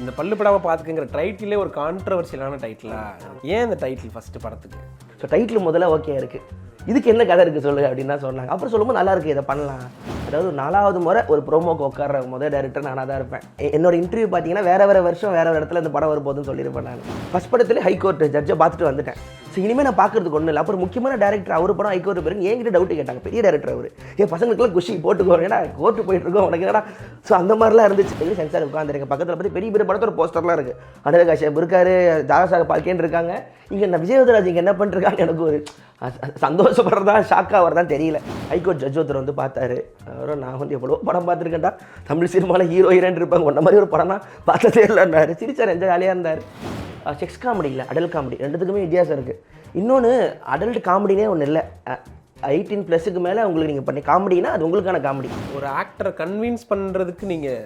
இந்த பல்லு படாமல் பார்த்துக்குங்கிற டைட்டிலே ஒரு கான்ட்ரவர்சியலான டைட்டிலா ஏன் இந்த டைட்டில் ஃபஸ்ட்டு படத்துக்கு? ஸோ டைட்டில் முதல்ல ஓகே இருக்குது இதுக்கு என்ன கதை இருக்குது சொல்லு அப்படின்னு தான் சொன்னாங்க. அப்புறம் சொல்லும்போது நல்லா இருக்குது இதை பண்ணலாம். அதாவது நாலாவது முறை ஒரு ப்ரோமோக்கு உட்கார முதல் டேரக்டர் நானாக தான் இருப்பேன். என்னோட இன்டர்வியூ பார்த்தீங்கன்னா வேற வேற வருஷம் வேற ஒரு இடத்துல இந்த படம் வரும்போதுன்னு சொல்லியிருப்பேன் நான். ஃபஸ்ட் படத்துல ஹைகோர்ட் ஜட்ஜை பார்த்துட்டு வந்துட்டேன். ஸோ இனிமேல் நான் பார்க்கறதுக்கு ஒன்றும் இல்லை. அப்புறம் முக்கியமான டேரக்டர் அவர் படம் ஹைகோர்ட் பிறகு என்கிட்ட டவுட் கேட்டாங்க. பெரிய டேரக்டர் அவர். என் பசங்களுக்குலாம் குஷி போட்டுக்கோ. ஏன்னா கோர்ட்டு போயிட்டு இருக்கோம். உனக்கு என்னடா? ஸோ அந்த மாதிரிலாம் இருந்துச்சு. பெரிய சென்சார் உட்காந்துருக்கு பக்கத்தில் பார்த்து பெரிய பெரிய படத்தோட போஸ்டர்லாம் இருக்குது அனுராக் காஷ்யப் இருக்காரு ஜாகசாக பால்கேன்னு இருக்காங்க. இங்கே நான் விஜயவதராஜ் இங்கே என்ன பண்ணிருக்காங்க எனக்கு ஒரு சந்தோஷப்படுறதா ஷாக்காக வரதான் தெரியல. ஹைகோர்ட் ஜட்ஜ் ஒருத்தர் வந்து பார்த்தாரு. அவரும் நான் வந்து எவ்வளோ படம் பார்த்துருக்கேன்டா. தமிழ் சினிமாவில் ஹீரோ ஹீரோயின் இருப்பாங்க. ஒன்ன மாதிரி ஒரு படம்னா பார்த்ததே இல்லைன்னாரு. சிரிச்சார் எந்த ஜாலியாக இருந்தார். செக்ஸ் காமெடி இல்லை அடல் காமெடி ரெண்டுத்துக்குமே வித்தியாசம் இருக்குது இன்னொன்று அடல்ட் காமெடினே ஒன்று இல்லை. எயிட்டீன் ப்ளஸுக்கு மேலே உங்களுக்கு நீங்கள் பண்ணி காமெடினா அது உங்களுக்கான காமெடி ஒரு ஆக்டரை கன்வின்ஸ் பண்ணுறதுக்கு நீங்கள்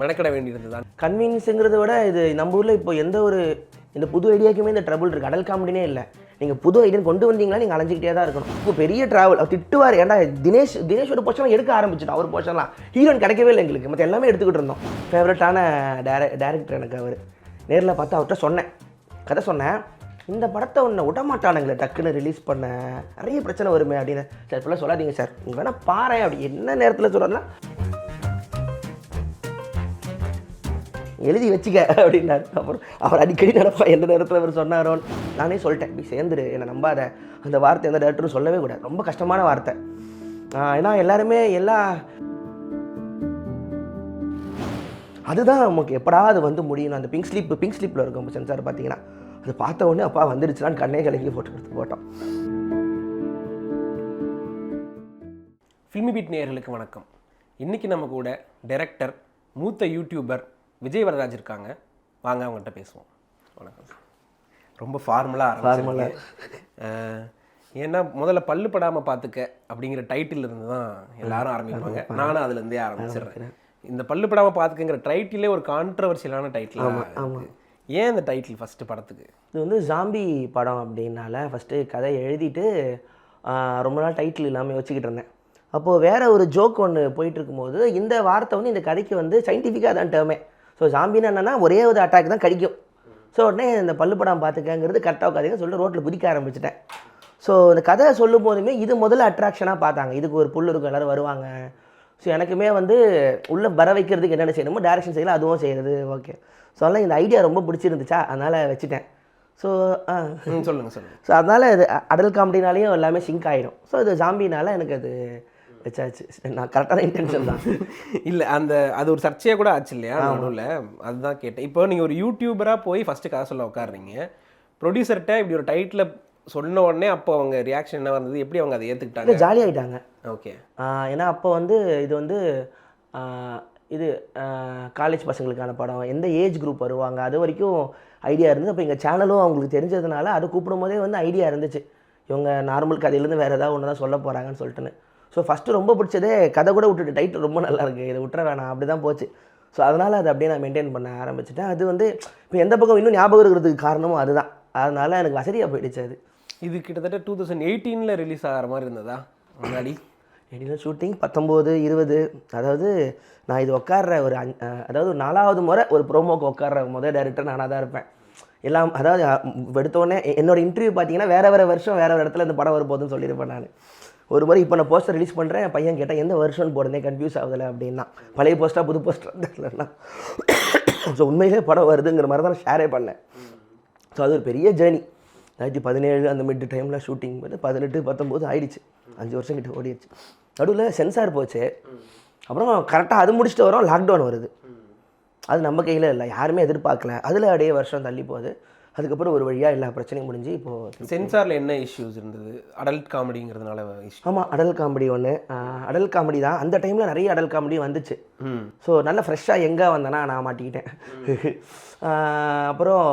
மெனக்கிட வேண்டியது தான். கன்வீனியன்ஸுங்கிறத விட இது நம்ம ஊரில் இப்போ எந்த ஒரு இந்த புது ஐடியாக்குமே இந்த ட்ரபிள் இருக்குது அடல் காமெடினே இல்லை. நீங்கள் புது ஐடியா கொண்டு வந்தீங்களா நீங்கள் அலைஞ்சிக்கிட்டே தான் இருக்கணும். இப்போ பெரிய ட்ராவல் அவர் திட்டுவார். ஏன்டா தினேஷ் தினேஷோட போர்ஷன்லாம் எடுக்க ஆரம்பிச்சிட்டோம் அவர் போர்ஷன்லாம் ஹீரோயின் கிடைக்கவே இல்லை எங்களுக்கு. மற்ற எல்லாமே எடுத்துக்கிட்டு இருந்தோம். ஃபேவரட்டான டேர டேரக்டர் எனக்கு அவர். நேரில் பார்த்து அவர்கிட்ட சொன்னேன். கதை சொன்னேன். இந்த படத்தை ஒன்று விடமாட்டானுங்களே டக்குன்னு ரிலீஸ் பண்ண. நிறைய பிரச்சனை வருமே அப்படின்னு. சார் இப்போலாம் சொல்லாதீங்க சார். நீங்கள் வேணால் பாரு அப்படி என்ன நேரத்தில் சொல்கிறதுனா எழுதி வச்சுக்க அப்படின்னாரு. அப்புறம் அவர் அடிக்கடி நடப்பா எந்த நேரத்தில் அவர் சொன்னாரோன்னு நானே சொல்லிட்டேன். நீ சேர்ந்துரு என்னை நம்பாத. அந்த வார்த்தை எந்த டேரக்டரும் சொல்லவே கூடாது. ரொம்ப கஷ்டமான வார்த்தை. ஏன்னா எல்லாருமே எல்லா அதுதான் நமக்கு எப்படாவது வந்து முடியணும் அந்த பிங்க் ஸ்லீப் பிங்க் ஸ்லீப்பில் இருக்கும் சென்சார் பார்த்தீங்கன்னா அது பார்த்த உடனே அப்பா வந்துருச்சுனான்னு கண்ணே கலக்கி போட்டு கொடுத்து போட்டோம். ஃபில்மி பீட் நேயர்களுக்கு வணக்கம். இன்னைக்கு நம்ம கூட டைரக்டர் மூத்த யூடியூபர் விஜய் வரராஜ் இருக்காங்க. வாங்க அவங்கள்ட்ட பேசுவோம். வணக்கம். ரொம்ப ஃபார்மலாக Formal-ஆ. ஏன்னா முதல்ல பல்லு படாமல் பார்த்துக்க அப்படிங்கிற டைட்டில் இருந்து தான் எல்லாரும் ஆரம்பிப்பாங்க. நானும் அதுலேருந்தே ஆரம்பிச்சிடுறேன். இந்த பல்லு படாமல் பார்த்துக்கங்கிற டைட்டிலே ஒரு கான்ட்ரவர்சியலான டைட்டில் ஏன் இந்த டைட்டில் ஃபஸ்ட்டு படத்துக்கு? இது வந்து ஜாம்பி படம் அப்படின்னால ஃபஸ்ட்டு கதை எழுதிட்டு ரொம்ப நாள் டைட்டில் இல்லாமல் வச்சுக்கிட்டு இருந்தேன். அப்போது வேற ஒரு ஜோக் ஒன்று போயிட்டு இருக்கும்போது இந்த வார்த்தை வந்து இந்த கதைக்கு வந்து சயின்டிஃபிக்காக தான் டேர்மே ஸோ ஜாம்பின்னு என்னன்னா ஒரே ஒரு அட்டாக் தான் கடிக்கும். ஸோ உடனே இந்த பல்லு படம் பார்த்துக்கங்கிறது கரெக்டாக உட்காதுங்க சொல்லிட்டு ரோட்டில் குதிக்க ஆரம்பிச்சிட்டேன். ஸோ இந்த கதை சொல்லும் போதுமே இது முதல்ல அட்ராக்ஷனாக பார்த்தாங்க. இதுக்கு ஒரு புல் இருக்கும் எல்லோரும் வருவாங்க. ஸோ எனக்குமே வந்து உள்ளே வர வைக்கிறதுக்கு என்னென்ன செய்யணுமோ டேரக்ஷன் செய்யலாம் அதுவும் செய்கிறது ஓகே ஸோ அதனால் இந்த ஐடியா ரொம்ப பிடிச்சிருந்துச்சா? அதனால் வச்சுட்டேன். ஸோ சொல்லுங்கள் சொல்லுங்கள் ஸோ அதனால் இது அடல் காமெடினாலையும் எல்லாமே சிங்க் ஆகிடும் ஸோ இது ஜாம்பினால எனக்கு அது வச்சாச்சு. நான் கரெக்டான இன்டென்ஷன் தான். இல்லை அந்த அது ஒரு சர்ச்சையாக கூட ஆச்சு இல்லையா? நடுவில். அதுதான் கேட்டேன். இப்போ நீங்கள் ஒரு யூடியூபராக போய் ஃபஸ்ட்டு கதை சொல்ல உட்காடுறீங்க ப்ரொடியூசர்கிட்ட இப்படி ஒரு டைட்டில் சொன்ன உடனே அப்போ அவங்க ரியாக்ஷன் என்ன வந்தது? எப்படி அவங்க அதை ஏற்றுக்கிட்டாங்க ஜாலியாகிட்டாங்க ஓகே ஏன்னா அப்போ வந்து இது வந்து இது காலேஜ் பசங்களுக்கான படம். எந்த ஏஜ் குரூப் வருவாங்க? அது வரைக்கும் ஐடியா இருந்தது. அப்போ எங்கள் சேனலும் அவங்களுக்கு தெரிஞ்சதுனால அதை கூப்பிடும் போதே வந்து ஐடியா இருந்துச்சு. இவங்க நார்மல் கதையிலேருந்து வேறு ஏதாவது ஒன்று தான் சொல்ல போகிறாங்கன்னு சொல்லிட்டுன்னு. ஸோ ஃபஸ்ட்டு ரொம்ப பிடிச்சதே கதை கூட விட்டுட்டு டைட்டில் ரொம்ப நல்லா இருக்கு. இதை விட்டுற வேணாம். அப்படி தான் போச்சு. ஸோ அதனால் அதை அப்படியே நான் மெயின்டைன் பண்ண ஆரம்பிச்சிட்டேன். அது வந்து இப்போ எந்த பக்கம் இன்னும் ஞாபகம் இருக்கிறதுக்கு காரணமும் அதுதான். அதனால் எனக்கு வசதியாக போயிடுச்சு அது. இது கிட்டத்தட்ட டூ தௌசண்ட் எயிட்டீனில் ரிலீஸ் ஆகிற மாதிரி இருந்ததா? முன்னாடி? எடியில் ஷூட்டிங் பத்தொம்போது இருபது அதாவது நான் இது உட்கார்ற ஒரு அஞ்- அதாவது ஒரு நாலாவது முறை ஒரு ப்ரோமோக்கு உட்கார்ற முதல் டேரக்டர் நானாக தான் இருப்பேன். எல்லாம் அதாவது எடுத்தோடனே என்னோட இன்டர்வியூ பார்த்தீங்கன்னா வேறு வேறு வருஷம் வேறு வேறு இடத்துல இந்த படம் வரும்போதுன்னு சொல்லியிருப்பேன் நான். ஒரு முறை இப்போ நான் போஸ்டர் ரிலீஸ் பண்ணுறேன் பையன் கேட்டால் எந்த வருஷம்னு போடுறதே கன்ஃபியூஸ் ஆகுதுல அப்படின்னா. பழைய போஸ்ட்டாக புது போஸ்டர் இல்லைன்னா ஸோ உண்மையிலே படம் வருதுங்கிற மாதிரி தான் நான் ஷேரே பண்ணேன். ஸோ அது ஒரு பெரிய ஜேர்னி ரெண்டாயிரத்தி பதினேழு அந்த மிட் டைமில் ஷூட்டிங் வந்து பதினெட்டு பத்தொம்போது ஆயிடுச்சு. அஞ்சு வருஷம் கிட்ட ஓடிடுச்சு நடுவில் சென்சார் போச்சு. அப்புறம் கரெக்டாக அது முடிச்சுட்டு வரோம் லாக்டவுன் வருது. அது நம்ம கையில் இல்லை. யாருமே எதிர்பார்க்கல. அதில் அப்படியே வருஷம் தள்ளி போகுது. அதுக்கப்புறம் ஒரு வழியாக எல்லா பிரச்சனையும் முடிஞ்சு இப்போது சென்சாரில் என்ன இஷ்யூஸ் இருந்தது? அடல்ட் காமெடிங்கிறதுனால ஆமாம் அடல் காமெடி ஒன்று அடல் காமெடி தான். அந்த டைமில் நிறைய அடல் காமெடி வந்துச்சு. ஸோ நல்ல ஃப்ரெஷ்ஷாக எங்கே வந்தேன்னா நான் மாட்டிக்கிட்டேன். அப்புறம்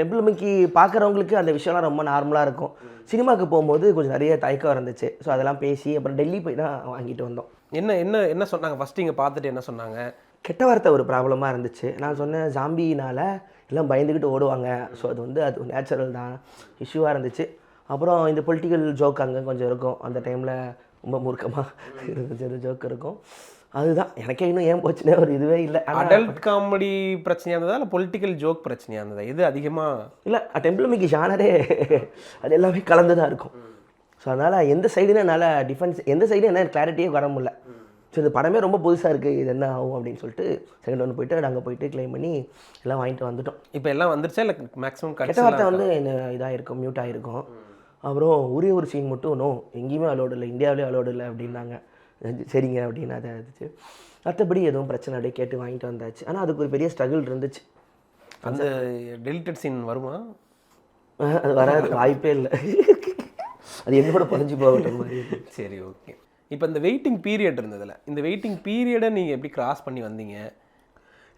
டெம்பிள் மிக்கி பார்க்குறவங்களுக்கு அந்த விஷயம்லாம் ரொம்ப நார்மலாக இருக்கும். சினிமாவுக்கு போகும்போது கொஞ்சம் நிறைய தயக்கம் இருந்துச்சு. ஸோ அதெல்லாம் பேசி அப்புறம் டெல்லி போய் தான் வாங்கிட்டு வந்தோம். என்ன என்ன என்ன சொன்னாங்க? ஃபஸ்ட்டு இங்கே பார்த்துட்டு என்ன சொன்னாங்க? கெட்ட வார்த்தை ஒரு ப்ராப்ளமாக இருந்துச்சு. நான் சொன்னேன் ஜாம்பினால் எல்லாம் பயந்துக்கிட்டு ஓடுவாங்க. ஸோ அது வந்து அது நேச்சுரல் தான். இஷ்யூவாக இருந்துச்சு. அப்புறம் இந்த பொலிட்டிக்கல் ஜோக் அங்கே கொஞ்சம் இருக்கும். அந்த டைமில் ரொம்ப மூர்க்கமாக இருந்துச்சு. ஜோக் இருக்கும். அதுதான். எனக்கே இன்னும் ஏன் போச்சுன்னே ஒரு இதுவே இல்லை. அடல்ட் காமெடி பிரச்சனையா இருந்ததா? இல்லை பொலிட்டிக்கல் ஜோக் பிரச்சனையா இருந்ததா? இது அதிகமாக இல்லை டெம்பிளமிக்கு ஜானரே அது எல்லாமே கலந்து தான் இருக்கும். ஸோ அதனால் எந்த சைடுன்னு என்னால் டிஃபென்ஸ் எந்த சைடு என்ன கிளாரிட்டியே வர முடியல. ஸோ இந்த படமே ரொம்ப புதுசாக இருக்குது இது என்ன ஆகும் அப்படின்னு சொல்லிட்டு செகண்ட் ஒன்று போயிட்டு அங்கே போயிட்டு க்ளைம் பண்ணி எல்லாம் வாங்கிட்டு வந்துட்டோம். இப்போ எல்லாம் வந்துருச்சா? இல்லை மேக்ஸிமம் கெட்ட வார்த்தை வந்து என்ன இதாகிருக்கும் மியூட் ஆகிருக்கும் அப்புறம் ஒரே ஒரு சீன் மட்டும் நோ எங்கேயுமே அலோடு இல்லை இந்தியாவிலே அலோடு இல்லை அப்படின்னாங்க. சரிங்க அப்படின்னு அதை இருந்துச்சு மற்றபடி எதுவும் பிரச்சனை அப்படியே கேட்டு வாங்கிட்டு வந்தாச்சு. ஆனால் அதுக்கு ஒரு பெரிய ஸ்ட்ரகிள் இருந்துச்சு. அந்த டெலிட்டட் சீன் வருமா? அது வராது வாய்ப்பே இல்லை. அது என்னோட புரிஞ்சு போகட்டும் மாதிரி. சரி ஓகே இப்போ இந்த வெயிட்டிங் பீரியட் இருந்ததில்ல இந்த வெயிட்டிங் பீரியடை நீங்கள் எப்படி கிராஸ் பண்ணி வந்தீங்க?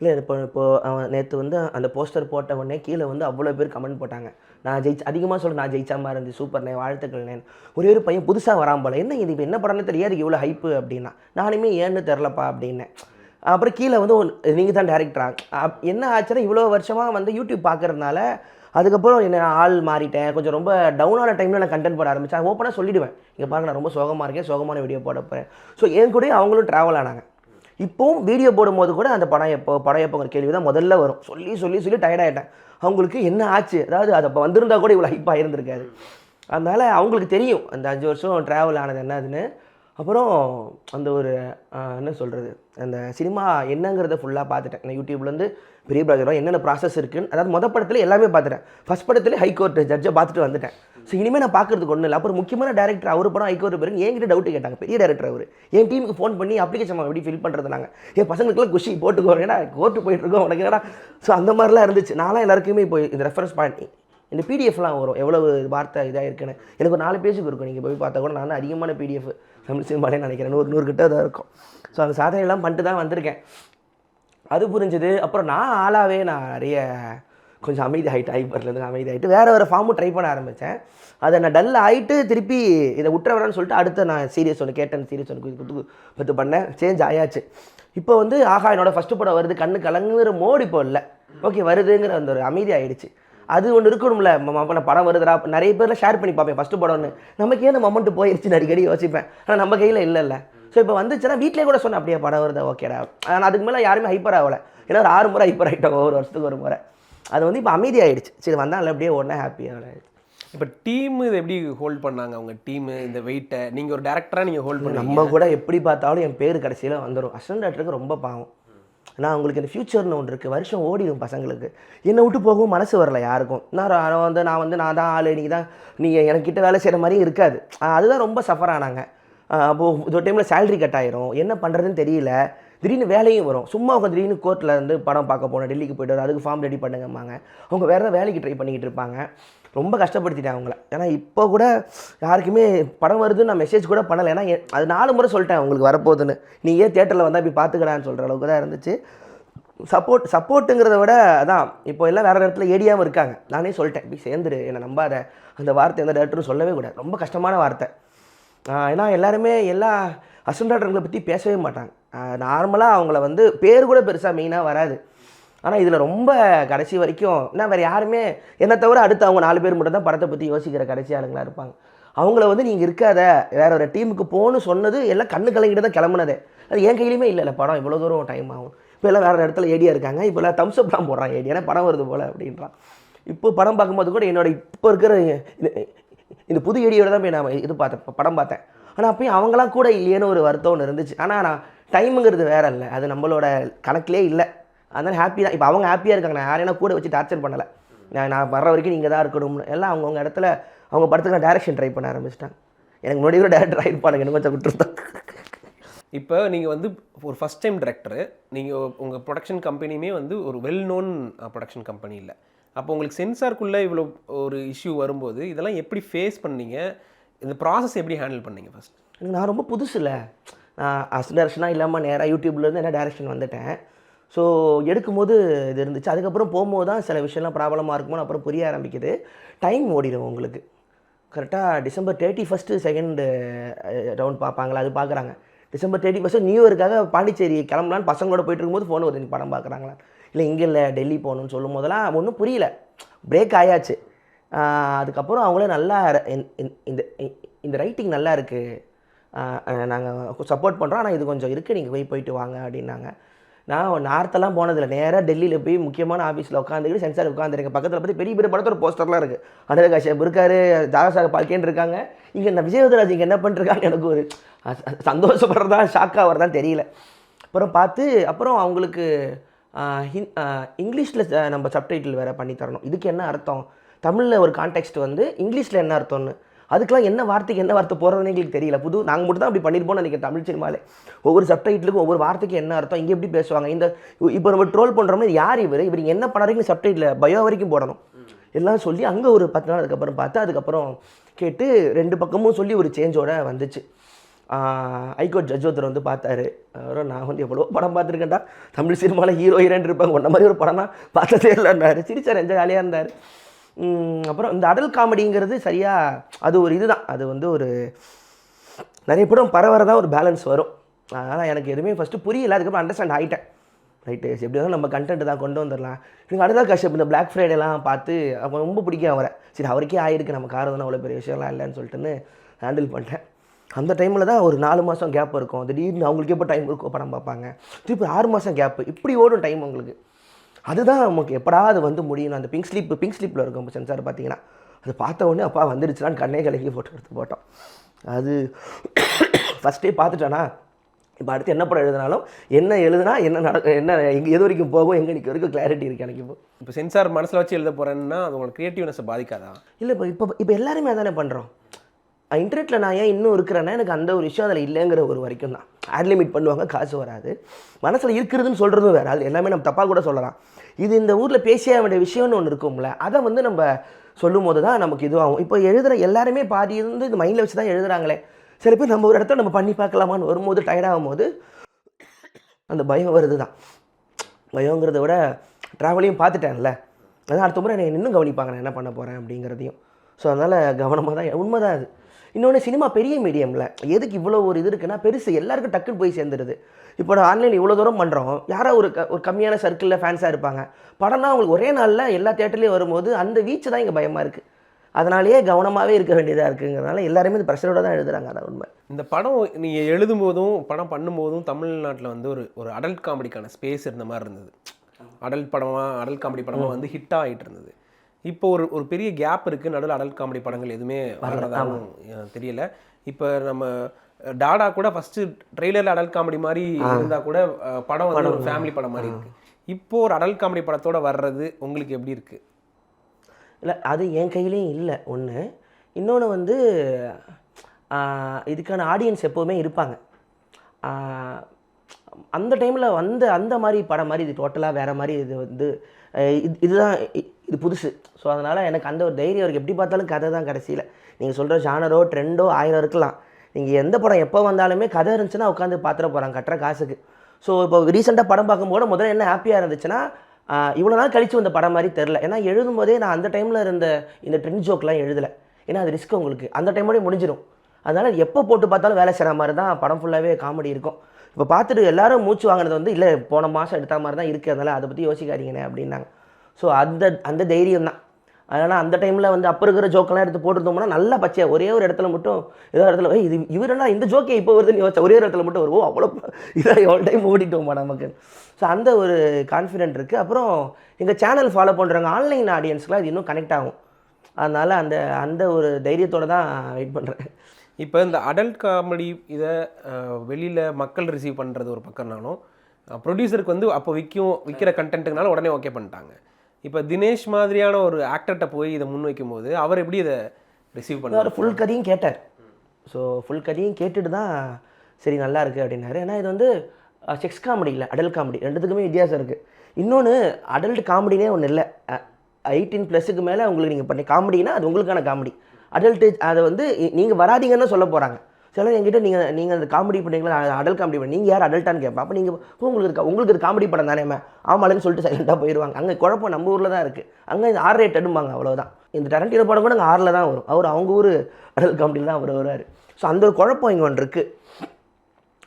இல்லை இப்போ இப்போது அவன் நேற்று வந்து அந்த போஸ்டர் போட்ட உடனே கீழே வந்து அவ்வளோ பேர் கமெண்ட் போட்டாங்க. நான் ஜெயிச்சு அதிகமாக சொல்ல நான் ஜெயிச்சா மாதிரி இருந்து சூப்பர்ண்ணே வாழ்த்துக்கள்ண்ணே ஒரே ஒரு பையன் புதுசாக வரான் போல. என்ன இது இப்போ என்ன படம்னு தெரியாது இவ்வளோ ஹைப்பு அப்படின்னா. நானுமே ஏன்னு தெரிலப்பா அப்படின்னேன் அப்புறம் கீழே வந்து நீங்கள் தான் டேரக்டரா என்ன ஆச்சுன்னா இவ்வளோ வருஷமாக வந்து யூடியூப் பார்க்குறதுனால அதுக்கப்புறம் என்ன ஆள் மாறிட்டேன். கொஞ்சம் ரொம்ப டவுனான டைமில் நான் கண்டென்ட் போட ஆரம்பித்தேன் ஓப்பனாக சொல்லிவிடுவேன் இங்கே பாருங்க நான் ரொம்ப சோகமாக இருக்கேன். சோகமான வீடியோ போட போகிறேன் ஸோ என் கூட அவங்களும் ட்ராவல் ஆனாங்க. இப்போவும் வீடியோ போடும்போது கூட அந்த படம் எப்போ படம் எப்போங்கிற கேள்வி தான் முதல்ல வரும். சொல்லி சொல்லி சொல்லி டயர்டாயிட்டேன் அவங்களுக்கு என்ன ஆச்சு? அதாவது அது அப்போ வந்திருந்தா கூட இவ்வளோ ஹைப்பாக இருந்திருக்காது. அதனால் அவங்களுக்கு தெரியும் அந்த அஞ்சு வருஷம் ட்ராவல் ஆனது என்னதுன்னு அப்புறம் அந்த ஒரு என்ன சொல்கிறது அந்த சினிமா என்னங்கிறத ஃபுல்லாக பார்த்துட்டேன். நான் யூடியூப்லேருந்து பெரிய ப்ராஜெக்ட் என்னென்ன ப்ராசஸ் இருக்குன்னு அதாவது மொதல் படத்தில் எல்லாமே பார்த்துட்டேன். ஃபஸ்ட் படத்துல ஹைகோர்ட் ஜட்ஜை பார்த்துட்டு வந்துட்டேன். ஸோ இனிமேல் நான் பார்க்கறதுக்கு ஒன்றும் இல்லை. அப்புறம் முக்கியமான டேரக்டர் அவர் படம் ஹைகோர்ட் பேருங்க என்கிட்ட டவுட் கேட்டாங்க. பெரிய டேரக்டர் அவர். என் டீமுக்கு ஃபோன் பண்ணி அப்ளிகேஷன் எப்படி ஃபில் பண்ணுறது நாங்கள் என் பசங்களுக்குலாம் குஷி போட்டுக்கோ ஏன்னா கோர்ட்டு போயிட்டுருக்கோம் உனக்கு என்னடா? ஸோ அந்த மாதிரிலாம் இருந்துச்சு. நான்லாம் எல்லாருக்குமே இப்போ இந்த ரெஃபரன்ஸ் பண்ணி இந்த பிடிஎஃப்லாம் வரும். எவ்வளவு வார்த்தை இதாக இருக்குன்னு எனக்கு ஒரு நாலு பேஜுக்கு இருக்கும். நீங்கள் போய் பார்த்தா கூட நான் அதிகமான பிடிஎஃப் தமிழ் சினிமாலே நினைக்கிறேன். நூறு நூறு கிட்ட தான் இருக்கும். ஸோ அந்த சாதனையெல்லாம் பண்ணிட்டு தான் வந்திருக்கேன். அது புரிஞ்சுது. அப்புறம் நான் ஆளாவே நான் நிறைய கொஞ்சம் அமைதி ஆகிட்டு ஹைப்பர்லேருந்து அமைதி ஆகிட்டு வேறு வேறு ஃபார்மும் ட்ரை பண்ண ஆரம்பித்தேன் அதை நான் டல் ஆகிட்டு திருப்பி இதை விட்டுறவரான்னு சொல்லிட்டு அடுத்த நான் சீரியஸ் ஒன்று கேட்டேன். சீரியஸ் ஒன்று குத்து பத்து பண்ணேன். சேஞ்ச் ஆயாச்சு. இப்போ வந்து ஆஹா என்னோடய ஃபஸ்ட்டு படம் வருது கண்ணு கலங்குற மோடி இப்போ இல்லை. ஓகே வருதுங்கிற அந்த ஒரு அமைதி ஆகிடுச்சு அது ஒன்று இருக்கணும்ல. அப்போ படம் வருதுடா. நிறைய பேரில் ஷேர் பண்ணி பார்ப்பேன் ஃபஸ்ட்டு படம்னு. நமக்கு ஏன் மொமெண்ட் போயிடுச்சு அடிக்கடி யோசிப்பேன். ஆனால் நம்ம கையில் இல்லைல்ல. ஸோ இப்போ வந்துச்சுன்னா வீட்டிலே கூட சொன்னேன் அப்படியே படம் வருது ஓகேடா ஆனால் அதுக்கு மேலே யாருமே ஹைப்பர் ஆகலை. ஏன்னா ஒரு ஆறு முறை ஹைப்பர் ஆகிட்டாங்க ஒரு வருஷத்துக்கு ஒரு முறை. அது வந்து இப்போ அமைதி ஆயிடுச்சு. சரி வந்தாலும் அப்படியே உடனே ஹாப்பியாக இப்போ டீம் இதை எப்படி ஹோல்ட் பண்ணாங்க அவங்க? டீம் இந்த வெயிட்டை நீங்கள் ஒரு டேரக்டராக நீங்கள் ஹோல்ட் பண்ணீங்க நம்ம கூட எப்படி பார்த்தாலும் என் பேர் கடைசியில் வந்துடும் அசிஸ்டன்ட் டேரக்டருக்கு ரொம்ப பாவம். நான் அவங்களுக்கு இந்த ஃப்யூச்சர்னு ஒன்று இருக்குது வருஷம் ஓடிடும் பசங்களுக்கு. என்னை விட்டு போகவும் மனசு வரல யாருக்கும். நான் வந்து நான் வந்து நான் தான் ஆள் நீ தான் நீங்கள் எனக்கிட்ட வேலை செய்கிற மாதிரியும் இருக்காது. அதுதான் ரொம்ப சஃபர் ஆனாங்க. அப்போது ஒரு டைமில் சேலரி கட் ஆயிரும். என்ன பண்ணுறதுன்னு தெரியல. திடீர்னு வேலையும் வரும். சும்மா அவங்க திடீர்னு கோர்ட்டில் இருந்து படம் பார்க்க போனோம் டெல்லிக்கு போய்ட்டு வரோம், அதுக்கு ஃபார்ம் ரெடி பண்ணுங்கம்மாங்க அவங்க வேறு ஏதாவது வேலைக்கு ட்ரை பண்ணிக்கிட்டு இருப்பாங்க. ரொம்ப கஷ்டப்படுத்திட்டேன் அவங்கள. ஏன்னா இப்போ கூட யாருக்குமே படம் வருதுன்னு நான் மெசேஜ் கூட பண்ணலை. ஏன்னா அது நாலு முறை சொல்லிட்டேன் உங்களுக்கு வரப்போகுதுன்னு. நீ ஏன் தேட்டரில் வந்தால் இப்படி பார்த்துக்கடான்னு சொல்கிற அளவுக்கு தான் இருந்துச்சு. சப்போர்ட் சப்போர்ட்டுங்கிறத விட அதான் இப்போ எல்லாம் வேறு இடத்துல ஏடியாமல் இருக்காங்க. நானே சொல்லிட்டேன் இப்படி சேர்ந்துரு என்னை நம்பாத. அந்த வார்த்தை எந்த டேரக்டரும் சொல்லவே கூடாது. ரொம்ப கஷ்டமான வார்த்தை. ஏன்னா எல்லாருமே எல்லா அசுண்டாட்டர்களை பற்றி பேசவே மாட்டாங்க. நார்மலாக அவங்கள வந்து பேர் கூட பெருசாக மெயினாக வராது. ஆனால் இதில் ரொம்ப கடைசி வரைக்கும் என்ன வேறு யாருமே என்னை தவிர அடுத்து அவங்க நாலு பேர் மட்டும் தான் படத்தை பற்றி யோசிக்கிற கடைசி ஆளுங்களாக இருப்பாங்க. அவங்கள வந்து நீங்கள் இருக்காத வேற ஒரு டீமுக்கு போகணும்னு சொன்னது எல்லாம் கண்ணு கலங்கிட்டு தான் கிளம்புனதே. அது என் கையிலுமே இல்லை இல்லை படம் இவ்வளோ தூரம் டைம் ஆகும். இப்போ எல்லாம் வேறு இடத்துல ஏடியாக இருக்காங்க இப்போ எல்லாம் தம்ஸ் அப்லாம் போடுறான் ஏடி ஏன்னா படம் வருது போல் அப்படின்றான். இப்போ படம் பார்க்கும்போது கூட என்னோட இப்போ இருக்கிற இந்த- புது ஏடியோட தான் போய் நான் இது பார்த்தேன் படம் பார்த்தேன். ஆனால் அப்பயும் அவங்களாம் கூட இல்லையேன்னு ஒரு வருத்தம் ஒன்று இருந்துச்சு. ஆனால் நான் டைமுங்கிறது வேற இல்லை. அது நம்மளோட கணக்கிலே இல்லை. அதனால் ஹாப்பி தான். இப்போ அவங்க ஹாப்பியாக இருக்காங்க. நான் யாரையும் கூட வச்சு டார்ச்சர் பண்ணலை. நான் நான் வர்ற வரைக்கும் நீங்கள் தான் இருக்கணும்னு. எல்லாம் அவங்கவுங்க இடத்துல அவங்க படத்துக்கு நான் டேரக்ஷன் ட்ரை பண்ண ஆரம்பிச்சிட்டாங்க. எனக்கு முன்னாடி கூட டேரக்டர் ஆகிருப்பானுங்க இன்னும் கொஞ்சம் விட்டுருந்தான் இப்போ நீங்கள் வந்து ஒரு ஃபஸ்ட் டைம் டேரக்டரு நீங்கள் உங்கள் ப்ரொடக்ஷன் கம்பெனியுமே வந்து ஒரு வெல் நோன் ப்ரொடக்ஷன் கம்பெனி இல்லை. அப்போ உங்களுக்கு சென்சார்க்குள்ளே இவ்வளோ ஒரு இஷ்யூ வரும்போது இதெல்லாம் எப்படி ஃபேஸ் பண்ணீங்க? இந்த ப்ராசஸ் எப்படி ஹேண்டில் பண்ணீங்க ஃபஸ்ட் எனக்கு நான் ரொம்ப புதுசு இல்லை நான் அஸ் டேரக்ஷனாக இல்லாமல் நேராக யூடியூப்லேருந்து என்ன டேரக்ஷன் வந்துட்டேன். ஸோ எடுக்கும்போது இது இருந்துச்சு. அதுக்கப்புறம் போகும்போது தான் சில விஷயம்லாம் ப்ராப்ளமாக இருக்குமோ அப்புறம் புரிய ஆரம்பிக்குது. டைம் ஓடிடும் உங்களுக்கு. கரெக்டாக December thirty first second round பார்ப்பாங்களா? அது பார்க்குறாங்க. டிசம்பர் தேர்ட்டி ஃபஸ்ட்டு நியூ இயருக்காக பாண்டிச்சேரி கிளம்பலான்னு பசங்களோட போயிட்டு இருக்கும்போது ஃபோன் வருது. படம் பார்க்குறாங்களா இல்லை இங்கே இல்லை டெல்லி போகணும்னு சொல்லும் போதெல்லாம் ஒன்றும் புரியல. பிரேக் ஆயாச்சு. அதுக்கப்புறம் அவங்களே நல்லா இந்த- இந்த இந்த ரைட்டிங் நல்லா இருக்குது நாங்கள் சப்போர்ட் பண்ணுறோம் ஆனால் இது கொஞ்சம் இருக்குது நீங்கள் போய் போயிட்டு வாங்க அப்படின்னாங்க. நான் நார்த்தெல்லாம் போனதில்லை. நேராக டெல்லியில் போய் முக்கியமான ஆஃபீஸில் உட்காந்துக்கிட்டு சென்சார் உட்காந்துருக்கேன். பக்கத்தில் பார்த்து பெரிய பெரிய படத்தோட போஸ்டர்லாம் இருக்குது அனுராக் காஷ்யப் இருக்காரு தாகசாக பால்கேன் இருக்காங்க. இங்கே இந்த விஜயதராஜ் இங்கே என்ன பண்ணிருக்காங்க எனக்கு ஒரு சந்தோஷப்படுறதா ஷாக்காக வரதான் தெரியல. அப்புறம் பார்த்து அப்புறம் அவங்களுக்கு இங்கிலீஷில் நம்ம சப்டைட்டில் வேறு பண்ணி தரணும். இதுக்கு என்ன அர்த்தம்? தமிழில் ஒரு கான்டெக்ட் வந்து இங்கிலீஷில் என்ன அர்த்தம்னு? அதுக்கெல்லாம் என்ன வார்த்தைக்கு என்ன வார்த்தை போகிறதுன்னு எங்களுக்கு தெரியல. புது நாங்கள் மட்டும் தான் அப்படி பண்ணியிருப்போம் நினைக்கிறேன் தமிழ் சினிமாவில் ஒவ்வொரு சப்டைட்டிலுக்கும் ஒவ்வொரு வார்த்தைக்கு என்ன அர்த்தம்? இங்கே எப்படி பேசுவாங்க? இந்த இப்போ நம்ம ட்ரோல் பண்ணுறோம்னா யார் இவர்? இவர் என்ன பண்ணுறீங்கன்னு சப்டைட்டில் பயோ வரைக்கும் போடணும். எல்லாம் சொல்லி அங்கே ஒரு பத்து நாள் அதுக்கப்புறம் பார்த்து அதுக்கப்புறம் கேட்டு ரெண்டு பக்கமும் சொல்லி ஒரு சேஞ்சோட வந்துச்சு. ஹைகோர்ட் ஜட்ஜ் ஒருத்தர் வந்து பார்த்தாரு. அவரும் நான் வந்து எவ்வளோ படம் பார்த்துருக்கேன்டா. தமிழ் சினிமாவில் ஹீரோ ஹீரோயின் இருப்பாங்க. உன்ன மாதிரி ஒரு படம்னா பார்த்ததே இல்லைன்னாரு. சிரிச்சார் எந்த ஜாலியாக இருந்தார். அப்புறம் இந்த அடல் காமெடிங்கிறது சரியாக அது ஒரு இதுதான். அது வந்து ஒரு நிறைய படம் பரவர தான் ஒரு பேலன்ஸ் வரும். அதனால் எனக்கு எதுவுமே ஃபஸ்ட்டு புரியல. அதுக்கப்புறம் அண்டர்ஸ்டாண்ட் ஆகிட்டேன் ரைட்டு எப்படி இருந்தாலும் நம்ம கண்டென்ட் தான் கொண்டு வந்துடலாம். எனக்கு அடுத்த கஷ்டப்பு இந்த பிளாக் ஃப்ரைடேலாம் பார்த்து அப்போ ரொம்ப பிடிக்கும் அவரை. சரி அவருக்கே ஆயிருக்கு. நம்ம காரம் தானே அவ்வளோ பெரிய விஷயம்லாம் இல்லைன்னு சொல்லிட்டுன்னு ஹேண்டில் பண்ணிட்டேன். அந்த டைமில் தான் ஒரு நாலு மாதம் கேப் இருக்கும். திடீர்னு அவங்களுக்கு எப்போ டைம் இருக்கோ படம் பார்ப்பாங்க. திருப்பி ஆறு மாதம் கேப்பு இப்படி ஓடும் டைம் உங்களுக்கு. அதுதான் நமக்கு எப்படா அது வந்து முடியணும் அந்த பிங்க் ஸ்லீப் பிங்க் ஸ்லீப்பில் இருக்கும் சென்சார் பார்த்தீங்கன்னா. அது பார்த்த உடனே அப்பா வந்துடுச்சுலான்னு கண்ணே கலக்கி ஃபோட்டோ எடுத்து போட்டோம். அது ஃபஸ்ட்டே பார்த்துட்டானா? இப்போ அடுத்து என்ன படம் எழுதினாலும் என்ன எழுதுனா என்ன நடக்கும் என்ன எங்கே எது வரைக்கும் போகும் எங்கே நிற்க வரைக்கும் கிளாரிட்டி இருக்குது எனக்கு இப்போ. இப்போ சென்சார் மனசில் வச்சு எழுத போகிறேன்னா அது உங்களுக்கு க்ரியேட்டிவ்னஸை பாதிக்காதா? இல்லை இப்போ இப்போ இப்போ எல்லாருமே அதானே பண்ணுறோம் இன்டர்நெட்டில் நான் ஏன் இன்னும் இருக்கிறேன்னா எனக்கு அந்த ஒரு விஷயம் அதில் இல்லைங்கிற ஒரு வரைக்கும் தான். ஆட் லிமிட் பண்ணுவாங்க காசு வராது. மனசில் இருக்கிறதுன்னு சொல்கிறதும் வேறு. அது எல்லாமே நம்ம தப்பாக கூட சொல்லலாம். இது இந்த ஊரில் பேசிய வேண்டிய விஷயம்னு ஒன்று இருக்கும்ல அதை வந்து நம்ம சொல்லும் போது தான் நமக்கு இதுவாகும். இப்போ எழுதுகிற எல்லாருமே பாதி இருந்து இந்த மைண்டில் வச்சு தான் எழுதுகிறாங்களே சில பேர் நம்ம ஒரு இடத்துல நம்ம பண்ணி பார்க்கலாமான்னு வரும்போது டயர்டாகும் போது அந்த பயம் வருது தான் பயங்கிறத விட ட்ராவலையும் பார்த்துட்டேன்ல. அதான் அடுத்த முறை என்னை இன்னும் கவனிப்பாங்க நான் என்ன பண்ண போகிறேன் அப்படிங்கிறதையும். ஸோ அதனால் கவனமாக தான் உண்மை தான் அது. இன்னொன்று சினிமா பெரிய மீடியமில் எதுக்கு இவ்வளோ ஒரு இது இருக்குன்னா பெருசு எல்லாருக்கும் டக்குன்னு போய் சேர்ந்துருது. இப்போ நான் ஆன்லைன் இவ்வளோ தூரம் பண்ணுறோம் யாரோ ஒரு க ஒரு கம்மியான சர்க்கிளில் ஃபேன்ஸாக இருப்பாங்க. படம்னா அவங்களுக்கு ஒரே நாளில் எல்லா தேட்டர்லேயும் வரும்போது அந்த வீச்சு தான் இங்கே பயமாக இருக்குது அதனாலேயே கவனமாகவே இருக்க வேண்டியதாக இருக்குங்கிறதுனால எல்லாருமே இந்த ப்ரெஷரோட தான் எழுதுறாங்க. அதான் உண்மை. இந்த படம் நீங்கள் எழுதும் போதும் படம் பண்ணும்போதும் தமிழ்நாட்டில் வந்து ஒரு ஒரு அடல்ட் காமெடிக்கான ஸ்பேஸ் இருந்த மாதிரி இருந்தது. அடல்ட் படமாக அடல்ட் காமெடி படமாக வந்து ஹிட் ஆகிட்டு இருந்தது. இப்போ ஒரு ஒரு பெரிய கேப் இருக்குது நடுவில் அடல்ட் காமெடி படங்கள் எதுவுமே வர்றதாகவும் தெரியல. இப்போ நம்ம டாடா கூட ஃபஸ்ட்டு ட்ரெய்லரில் அடல்ட் காமெடி மாதிரி இருந்தால் கூட படம் வந்து ஒரு ஃபேமிலி படம் மாதிரி இருக்குது இப்போ ஒரு அடல்ட் காமெடி படத்தோட வர்றது உங்களுக்கு எப்படி இருக்குது இல்லை அது என் கையிலையும் இல்லை. ஒன்று இன்னொன்று வந்து இதுக்கான ஆடியன்ஸ் எப்போவுமே இருப்பாங்க. அந்த டைமில் வந்த அந்த மாதிரி படம் மாதிரி இது டோட்டலாக வேறு மாதிரி இது வந்து இதுதான் இது புதுசு. ஸோ அதனால் எனக்கு அந்த ஒரு தைரியம் இருக்குது எப்படி பார்த்தாலும் கதை தான் கடைசியில். நீங்கள் சொல்கிற ஜானரோ ட்ரெண்டோ ஆயிரம் இருக்கலாம். நீங்கள் எந்த படம் எப்போ வந்தாலுமே கதை இருந்துச்சுன்னா உட்காந்து பார்த்துட போகிறாங்க கட்டுற காசுக்கு. ஸோ இப்போ ரீசெண்டாக படம் பார்க்கும்போது முதல்ல என்ன ஹாப்பியாக இருந்துச்சுன்னா இவ்வளோ நாள் கழித்து வந்த படம் மாதிரி தெரில ஏன்னா எழுதும் போதே நான் அந்த டைமில் இருந்த இந்த ட்ரெண்ட் ஜோக்லாம் எழுதலை. ஏன்னா அது ரிஸ்க் உங்களுக்கு. அந்த டைமோடய முடிஞ்சிடும் அதனால் எப்போ போட்டு பார்த்தாலும் வேலை செய்கிற மாதிரி தான் படம் ஃபுல்லாகவே காமெடி இருக்கும். இப்போ பார்த்துட்டு எல்லாரும் மூச்சு வாங்கினது வந்து இல்லை போன மாதம் எடுத்த மாதிரி தான் இருக்குது அதனால் அதை பற்றி யோசிக்காதீங்கண்ணே அப்படின்னாங்க. ஸோ அந்த அந்த தைரியம் தான். அதனால் அந்த டைமில் வந்து அப்போ இருக்கிற ஜோக்கெல்லாம் எடுத்து போட்டுருந்தோம்னா நல்லா பச்சையா ஒரே ஒரு இடத்துல மட்டும் ஏதோ இடத்துல "ஏய், இது இவர் என்ன இந்த ஜோக்கே இப்போ வருதுன்னு யோசிச்சா? ஒரே ஒரு இடத்துல மட்டும் வருவோம். அவ்வளோ இதாக எவ்வளோ டைம் ஓடிட்டோமா நமக்கு. ஸோ அந்த ஒரு கான்ஃபிடென்ட் இருக்குது அப்புறம் எங்கள் சேனல் ஃபாலோ பண்ணுறவங்க ஆன்லைன் ஆடியன்ஸ்லாம் இது இன்னும் கனெக்ட் ஆகும். அதனால் அந்த அந்த ஒரு தைரியத்தோடு தான் வெயிட் பண்ணுறேன் இப்போ இந்த அடல்ட் காமெடி இதை வெளியில் மக்கள் ரிசீவ் பண்ணுறது ஒரு பக்கம்னாலும் ப்ரொடியூசருக்கு வந்து அப்போ விற்கும் விற்கிற கண்டென்ட்டுனால உடனே ஓகே பண்ணிட்டாங்க. இப்போ தினேஷ் மாதிரியான ஒரு ஆக்டர்கிட்ட போய் இதை முன் வைக்கும்போது அவர் எப்படி இதை ரிசீவ் பண்ணார்? ஃபுல் கதையும் கேட்டார். ஸோ ஃபுல் கதையும் கேட்டுட்டு தான் சரி நல்லா இருக்குது அப்படின்னாரு. ஏன்னா இது வந்து செக்ஸ் காமெடி இல்லை அடல்ட் காமெடி ரெண்டுத்துக்குமே வித்தியாசம் இருக்குது இன்னொன்று அடல்ட் காமெடினே ஒன்று இல்லை. எயிட்டீன் ப்ளஸுக்கு மேலே உங்களுக்கு நீங்கள் பண்ணி காமெடினா அது உங்களுக்கான காமெடி அடல்ட்டு அதை வந்து நீங்கள் வராதீங்கன்னு சொல்ல போகிறாங்க சில என்கிட்ட நீங்கள் நீங்கள் அந்த காமெடி பண்ணீங்களா அடல் காமெடி பண்ணி நீங்கள் யார் அடல்ட்டான்னு கேட்பேன் அப்போ நீங்கள் உங்களுக்கு இருக்கா உங்களுக்கு இது காமெடி படம் தானே ஆமாலன்னு சொல்லிட்டு சைலண்ட்டாக போயிடுவாங்க அங்கே குழப்பம் நம்ம ஊரில் தான் இருக்குது அங்கே இந்த ஆர் ரேட் எடுப்பாங்க அவ்வளோதான் இந்த டரண்டினோ படம் கூட அங்கே ஆறில் தான் வரும். அவர் அவங்க ஊர் அடல் காமெடியில் தான் அவர் வருவார். ஸோ அந்த ஒரு குழப்பம் இங்கே ஒன்று இருக்குது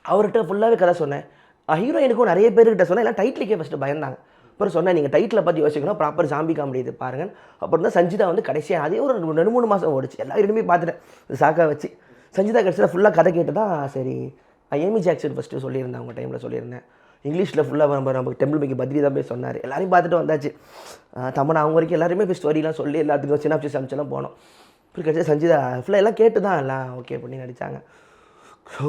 அவர்கிட்ட ஃபுல்லாகவே கதை சொன்னேன். ஹீரோயினுக்கும் நிறைய பேர்கிட்ட சொன்னேன். எல்லாம் டைட்டிலுக்கே ஃபஸ்ட்டு பயந்தாங்க. அப்புறம் சொன்னேன் நீங்கள் டைட்டில் பற்றி யோசிக்கணும். ப்ராப்பர் ஜாம்பி காமெடி இது பாருங்க அப்புறம் தான் சஞ்சிதா வந்து கடைசியாக அதே ஒரு ரெண்டு- மூணு மாதம் ஓடிச்சு. எல்லா இடமே பார்த்துட்டேன். சாக்கா வச்சு. சஞ்சிதா கடைசியில் ஃபுல்லாக கதை கேட்டு தான் சரி நான் ஏமி ஜாக்சன் ஃபஸ்ட்டு சொல்லியிருந்தேன் அவங்க டைமில் சொல்லியிருந்தேன். இங்கிலீஷில் ஃபுல்லாக நம்ம நம்ம டெம்பிள் மேக்கி பத்ரி தான் போய் சொன்னார். எல்லாரையும் பார்த்துட்டு வந்தாச்சு. ஆஹ் தமிழ் அவங்க வரைக்கும் எல்லாருமே போய் ஸ்டோரிலாம் சொல்லி எல்லாத்துக்கும் சினாப்சிஸ் அமிச்செல்லாம் போனோம். அப்புறம் கடைசியாக சஞ்சிதா ஃபுல்லாக எல்லாம் கேட்டு தான் எல்லாம் ஓகே பண்ணி நடித்தாங்க ஸோ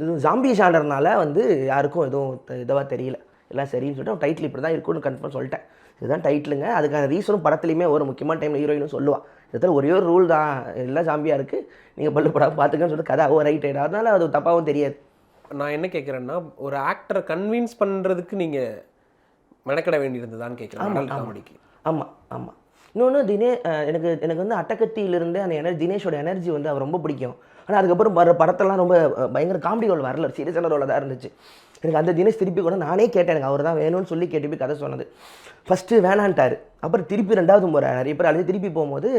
இது ஜாம்பி ஷாண்டர்னால வந்து யாருக்கும் எதுவும் இதுவாக தெரியல. எல்லாம் சரின்னு சொல்லிட்டு டைட்டில் இப்படி தான் இருக்குன்னு கன்ஃபார்ம் சொல்லிட்டேன். இதுதான் டைட்டிலுங்க அதுக்கான ரீசனும் படத்துலையுமே ஒரு முக்கியமான டைமில் ஹீரோயினும் சொல்லுவாள் இதில் ஒரே ஒரு ரூல் தான். எல்லாம் ஜாம்பியாக இருக்குது நீங்கள் பல்லு படம் பார்த்துக்கன்னு சொல்லிட்டு கதை ஓ ரைட் அதனால அது தப்பாகவும் தெரியாது. நான் என்ன கேட்குறேன்னா ஒரு ஆக்டரை கன்வின்ஸ் பண்ணுறதுக்கு நீங்கள் மெனக்கிட வேண்டியிருந்ததான்னு கேட்குறேன் காமெடிக்கு ஆமாம் ஆமாம் இன்னொன்று தினே எனக்கு எனக்கு வந்து அட்டகத்தியிலிருந்து அந்த எனர்ஜி தினேஷோட எனர்ஜி வந்து அவர் ரொம்ப பிடிக்கும். ஆனால் அதுக்கப்புறம் வர படத்தெல்லாம் ரொம்ப பயங்கர காமெடி ரோல் வரல. சீரியஸான ரோலாக தான் இருந்துச்சு. எனக்கு அந்த தினேஷ் திருப்பி கூட நானே கேட்டேன். எனக்கு அவர் தான் வேணும்னு சொல்லி கேட்டு போய் கதை சொன்னது. ஃபஸ்ட்டு வேணான்ட்டார். அப்புறம் திருப்பி ரெண்டாவது முறை நிறைய பேர் அழுது திருப்பி போகும்போது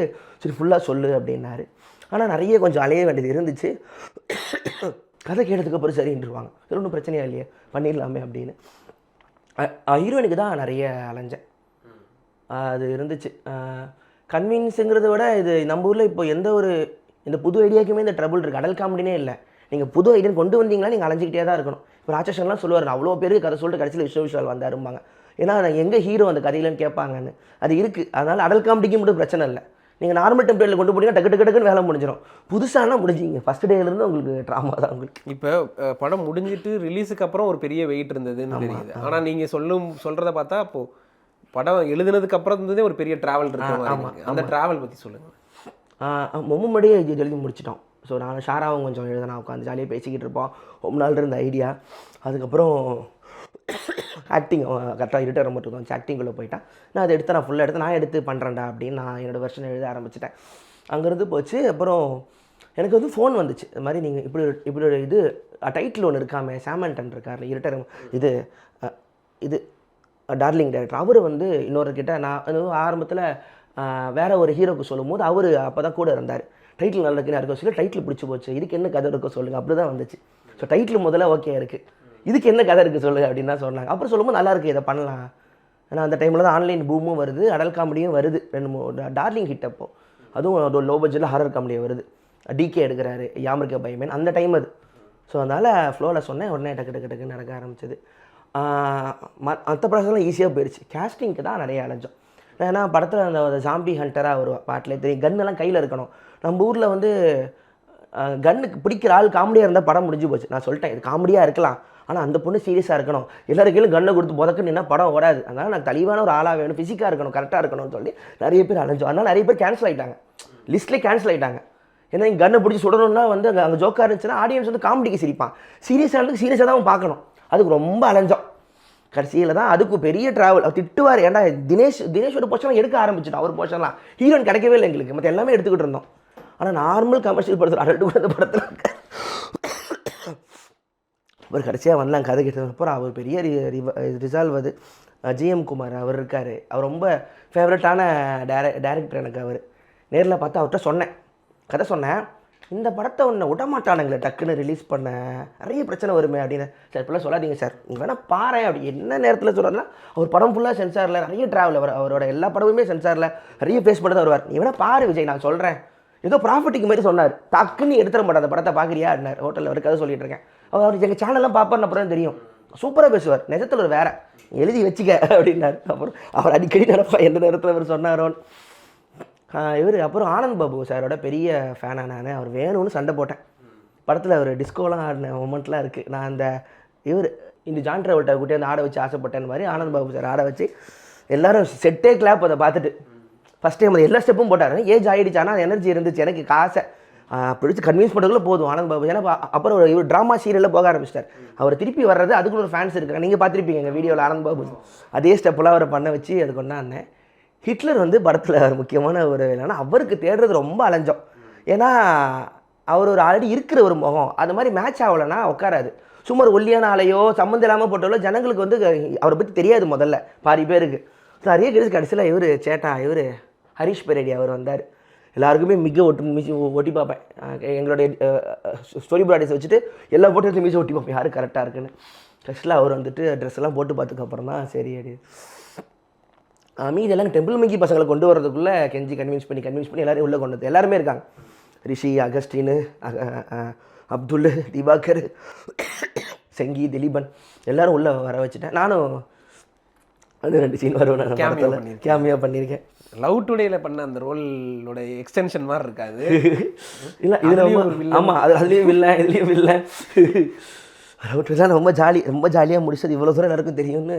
சரி ஃபுல்லாக சொல்லு அப்படின்னாரு. ஆனால் நிறைய கொஞ்சம் அலைய வேண்டியது இருந்துச்சு. கதை கேட்டதுக்கப்புறம் அப்புறம் சரி ஒன்றும் பிரச்சனையா இல்லையே பண்ணிடலாமே அப்படின்னு. ஹீரோயினுக்கு தான் நிறைய அலைஞ்சேன். அது இருந்துச்சு. கன்வீன்ஸுங்கிறத விட இது நம்ம ஊரில் இப்போ எந்த ஒரு இந்த புது ஐடியாக்குமே இந்த ட்ரபுள் இருக்குது அடல் காமெடினே இல்லை. நீங்கள் புது ஐடியா கொண்டு வந்தீங்கன்னா நீங்கள் அலைஞ்சிக்கிட்டே தான் இருக்கணும். இப்போ ராட்சசன்லாம் சொல்லுவார் நான் அவ்வளோ பேருக்கு கதை சொல்லிட்டு கடைசியில் விஸ்வ விஷால் வந்தாரும்பாங்க. ஏன்னா எங்கே ஹீரோ அந்த கதையிலன்னு கேட்பாங்கன்னு. அது இருக்குது அதனால் அடல் காமெடிக்கு மட்டும் பிரச்சனை இல்லை. நீங்கள் நார்மல் டெம்ப்ளேட்டில் கொண்டு போனீங்கன்னா டக்கு டக்கு டக்குன்னு வேலை முடிஞ்சிடும் புதுசானா முடிஞ்சிங்க. ஃபஸ்ட் டேலேருந்து உங்களுக்கு ட்ராமா தான் உங்களுக்கு. இப்போ படம் முடிஞ்சிட்டு ரிலீஸுக்கு அப்புறம் ஒரு பெரிய வெயிட் இருந்ததுன்னு தெரியுது. ஆனால் நீங்கள் சொல்லும் சொல்கிறத பார்த்தா அப்போ படம் எழுதுனதுக்கு அப்புறம் இருந்ததே ஒரு பெரிய டிராவல் இருக்கு. அந்த டிராவல் பற்றி சொல்லுங்கள் மும்முடியே எழுதி முடிச்சிட்டோம். ஸோ நான் ஷாராவும் கொஞ்சம் எழுதினா உட்காந்து ஜாலியாக பேசிக்கிட்டு இருப்போம். ரொம்ப நாள் இருந்த ஐடியா அதுக்கப்புறம் ஆக்டிங் கரெக்டாக இருட்டர் மட்டும் இருந்துச்சு ஆக்டிங்குள்ளே போயிட்டான். நான் அதை எடுத்து நான் ஃபுல்லாக எடுத்து நான் எடுத்து பண்ணுறேன்டா அப்படின்னு நான் என்னோடய வெர்ஷன் எழுத ஆரம்பிச்சிட்டேன். அங்கேருந்து போச்சு. அப்புறம் எனக்கு வந்து ஃபோன் வந்துச்சு. இது மாதிரி நீங்கள் இப்படி இப்படி ஒரு இது டைட்டில் ஒன்று இருக்காமே சாமண்டன் இருக்கார்ல இருட்டர் இது இது டார்லிங் டேரக்டர் அவர் வந்து இன்னொருக்கிட்ட நான் ஆரம்பத்தில் வேற ஒரு ஹீரோக்கு சொல்லும்போது அவர் அப்போ தான் கூட இருந்தார். டைட்டில் நல்லா இருக்குன்னு இருக்க சொல்லி டைட்டில் பிடிச்சி போச்சு. இதுக்கு என்ன கதை இருக்க சொல்லுங்கள் அப்படி தான் வந்துச்சு. ஸோ டைட்டில் முதல்ல ஓகே இருக்குது இதுக்கு என்ன கதை இருக்குது சொல்லு அப்படின்னு தான் சொன்னாங்க. அப்புறம் சொல்லும்போது நல்லா இருக்கு இதை பண்ணலாம். ஏன்னா அந்த டைமில் தான் ஆன்லைன் பூமும் வருது அடல் காமெடியும் வருது. ரெண்டு மூணு டார்லிங் ஹிட் அப்போ. அதுவும் லோ பட்ஜெட்டில் ஹாரர் காமெடியாக வருது டிகே எடுக்கிறாரு யாமிருக்க பயமேன் அந்த டைம் அது. ஸோ அதனால் ஃப்ளோவில் சொன்னேன் உடனே டக்கு டக்கு டக்கு நடக்க ஆரம்பிச்சது. மற்ற ப்ராசஸ்லாம் ஈஸியாக போயிடுச்சு கேஸ்டிங்க்கு தான் நிறைய அலைஞ்சோம். ஏன்னா படத்தில் அந்த ஜாம்பி ஹண்டராக ஒரு பாட்டிலே தெரியும். கன்னெல்லாம் கையில் இருக்கணும். நம்ம ஊரில் வந்து கன்னுக்கு பிடிக்கிற ஆள் காமெடியாக இருந்தால் படம் முடிஞ்சு போச்சு. நான் சொல்லிட்டேன் இது காமெடியாக இருக்கலாம். ஆனால் அந்த பொண்ணு சீரியஸாக இருக்கணும். எல்லாருக்கையும் கண்ணை கொடுத்து புதக்கு நின்னா படம் ஓடாது. அதனால் நான் தெளிவான ஒரு ஆளாக வேணும் ஃபிசிக்காக இருக்கணும் கரெக்டாக இருக்கணும்னு சொல்லி நிறைய பேர் அலைஞ்சோம். அதனால் நிறைய பேர் கேன்சல் ஆகிட்டாங்க லிஸ்ட்லேயே கேன்சல் ஆகிட்டாங்க ஏன்னா இங்கே கண்ணை பிடிச்சி சுடணும்னா வந்து அங்கே அங்கே ஜோக்காக இருந்துச்சுன்னா ஆடியன்ஸ் வந்து காமெடிக்கு சிரிப்பான். சீரியஸானதுக்கு சீரியஸாக தான் அவன் பார்க்கணும். அதுக்கு ரொம்ப அலைஞ்சோம். கடைசியில் தான் அதுக்கு பெரிய ட்ராவல் அவர் திட்டுவார். ஏன்டா தினேஷ் தினேஷோட போர்ஷன்லாம் எடுக்க ஆரம்பிச்சிட்டோம் அவர் போர்ஷன்லாம் ஹீரோயின் கிடைக்கவே இல்லை எங்களுக்கு. மற்ற எல்லாமே எடுத்துக்கிட்டு இருந்தோம். ஆனால் நார்மல் கமர்ஷியல் படத்தில் அடல்ட்டு கூட அந்த படத்தில் அவர் கடைசியாக வந்தாங்க கதை கேட்டதுக்கப்புறம் அவர் பெரிய ரிசால்வ் அது. ஜிஎம் குமார் அவர் இருக்கார். அவர் ரொம்ப ஃபேவரட்டான டேர டேரக்டர் எனக்கு அவர். நேரில் பார்த்து அவர்கிட்ட சொன்னேன். கதை சொன்னேன் இந்த படத்தை ஒன்று விடமாட்டானுங்களே டக்குன்னு ரிலீஸ் பண்ண. நிறைய பிரச்சனை வருமே அப்படின்னு. சார் இப்பெல்லாம் சொல்லாதீங்க சார். நீங்கள் வேணால் பாரு அப்படி. என்ன நேரத்தில் சொல்கிறதுனா அவர் படம் ஃபுல்லாக சென்சாரில் நிறைய ட்ராவல் அவர் அவரோட எல்லா படமுமே சென்சாரில் நிறைய ஃபேஸ் பண்ணி தான் வருவார். நீ வேணால் பாரு விஜய் நான் சொல்கிறேன் ஏதோ ப்ராஃபிட்டிக்கு மாதிரி சொன்னார். டக்குன்னு எடுத்துட மாட்டேன் அந்த படத்தை பார்க்குறியா அப்படின்னார். ஹோட்டலில் ஒரு கதை சொல்லிட்டு இருக்கேன். அவர் அவர் எங்கள் சேனல்லாம் பார்ப்பார்னு அப்புறம் தெரியும். சூப்பராக பேசுவார். நிஜத்தில் ஒரு வேற. எழுதி வச்சுக்க அப்படின்னாரு. அப்புறம் அவர் அடிக்கடி நடப்பா. எந்த நேரத்தில் அவர் சொன்னாரோன்னு. இவர் அப்புறம் ஆனந்த் பாபு சாரோட பெரிய ஃபேனாக நான். அவர் வேணும்னு சண்டை போட்டேன். படத்தில் அவர் டிஸ்கோலாம் ஆடின மொமெண்ட்லாம் இருக்குது நான் அந்த இவர் இந்த ஜான் ட்ராவல்ட்டை கூட்டி அந்த ஆட வச்சு ஆசைப்பட்டேன் மாதிரி ஆனந்த் பாபு சார் ஆட வச்சு எல்லாரும் செட்டே கிளாப் அதை பார்த்துட்டு. ஃபஸ்ட் டைம் எல்லா ஸ்டெப்பும் போட்டார். ஏஜ் ஆகிடுச்சு ஆனால் எனர்ஜி இருந்துச்சு. எனக்கு காசை. பிடிச்சி கன்வின்ஸ் பண்ணுறதுல போதும். ஆனந்த் பாபு ஏன்னா அப்புறம் ஒரு இவர் ட்ராமா சீரியலில் போக ஆரம்பிச்சிட்டார். அவர் திருப்பி வர்றது அதுக்குள்ள ஒரு ஃபேன்ஸ் இருக்காங்க. நீங்கள் பார்த்துருப்பீங்க எங்கள் வீடியோவில் ஆனந்த் பாபு. அதே ஸ்டெப்பெல்லாம் அவரை பண்ண வச்சு அது கொண்டாந்தேன் ஹிட்லர் வந்து படத்தில் ஒரு முக்கியமான ஒரு என்னன்னா அவருக்கு தேடுறது ரொம்ப அலைஞ்சோம். ஏன்னா அவர் ஒரு ஆல்ரெடி இருக்கிற ஒரு முகம். அது மாதிரி மேட்ச் ஆகலைன்னா உட்காராது. சும்மா ஒரு ஒல்லியான ஆளையோ சம்மந்தம் இல்லாமல் போட்டாலோ ஜனங்களுக்கு வந்து அவரை பற்றி தெரியாது முதல்ல பாதி பேருக்கு. நிறைய கேஸ் கடைசியில் இவர் சேட்டா இவர் ஹரிஷ் பெரேடி அவர் வந்தார். எல்லாருக்குமே மிக ஒட்டு மிசி ஒட்டி பார்ப்பேன். எங்களுடைய ஸ்டோரி ப்ராடக்ட்ஸ் வச்சுட்டு எல்லா ஃபோட்டோஸையும் மிக ஒட்டி பார்ப்பேன். யார் கரெக்டாக இருக்குன்னு. கடைசியில் அவர் வந்துட்டு ட்ரெஸ் எல்லாம் போட்டு பார்த்துக்கப்புறம் தான் சரி அடி. மீதி எல்லாம் டெம்பிள் மிங்கி பசங்களை கொண்டு வரதுக்குள்ளே கெஞ்சி கன்வின்ஸ் பண்ணி கன்வின்ஸ் பண்ணி எல்லாரும் உள்ளே கொண்டு வந்து எல்லாருமே இருக்காங்க. ரிஷி அகஸ்டின் அப்துல் திவாகர் செங்கி திலீபன் எல்லாரும் உள்ளே வர வச்சுட்டேன். நானும் அது ரெண்டு சீன் வருவேன் நான் படத்தில். கேமியா பண்ணியிருக்கேன் லவ் டுடேல பண்ண அந்த ரோலோட எக்ஸ்டென்ஷன் மாதிரி இருக்காது. இல்லை இது அதுலயும் ரொம்ப ஒரு villain. ஆமாம் அது அதுலேயும் இல்லை இதுலேயும் இல்லை ரவுட்டு தான் ரொம்ப ஜாலி ரொம்ப ஜாலியாக முடிச்சது. இவ்வளோ தூரம் நடக்கும் தெரியும்னு